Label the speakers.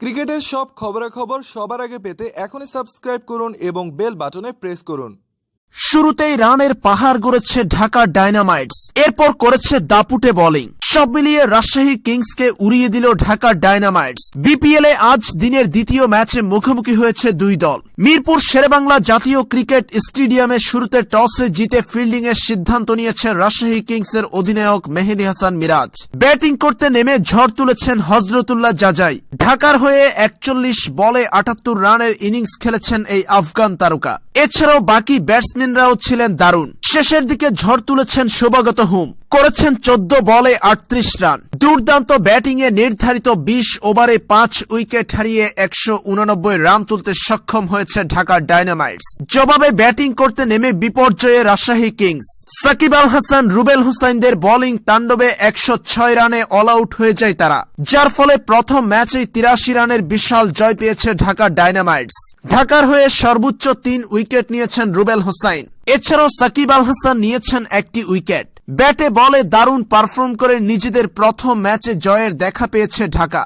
Speaker 1: ক্রিকেটের সব খবরাখবর সবার আগে পেতে এখনই সাবস্ক্রাইব করুন এবং বেল বাটনে প্রেস করুন।
Speaker 2: শুরুতেই রানের পাহাড় গড়েছে ঢাকা ডায়নামাইটস, এরপর করেছে দাপুটে বোলিং। সব মিলিয়ে রাজশাহী কিংসকে উড়িয়ে দিল ঢাকা ডায়নামাইটস। বিপিএল এ আজ দিনের দ্বিতীয় ম্যাচে মুখোমুখি হয়েছে দুই দল। মিরপুর শেরেবাংলা জাতীয় ক্রিকেট স্টেডিয়ামে শুরুতে টসে জিতে ফিল্ডিং এর সিদ্ধান্ত নিয়েছে রাজশাহী কিংসের অধিনায়ক মেহেদি হাসান মিরাজ। ব্যাটিং করতে নেমে ঝড় তুলেছেন হজরতুল্লাহ জাজাই। ঢাকার হয়ে একচল্লিশ বলে আটাত্তর রানের ইনিংস খেলেছেন এই আফগান তারকা। এছাড়াও বাকি ব্যাটসম্যানরাও ছিলেন দারুণ। শেষের দিকে ঝড় তুলেছেন শোভাগত হুম। করেছেন চোদ্দ বলে আটত্রিশ রান। দুর্দান্ত ব্যাটিং এ নির্ধারিত বিশ ওভারে পাঁচ উইকেট হারিয়ে একশো রান তুলতে সক্ষম হয়েছে ঢাকা ডায়নামাইটস। জবাবে ব্যাটিং করতে নেমে বিপর্যয়ে রাজশাহী কিংস। সাকিব আল হাসান, রুবেল হুসাইনদের বোলিং তাণ্ডবে একশো ছয় রানে অল আউট হয়ে যায় তারা। যার ফলে প্রথম ম্যাচেই তিরাশি রানের বিশাল জয় পেয়েছে ঢাকার ডায়নামাইটস। ঢাকার হয়ে সর্বোচ্চ তিন উইকেট নিয়েছেন রুবেল হোসাইন। এছাড়াও সাকিব আল হাসান নিয়েছেন একটি উইকেট। ব্যাটে বলে দারুণ পারফর্ম করে নিজেদের প্রথম ম্যাচে জয়ের দেখা পেয়েছে ঢাকা।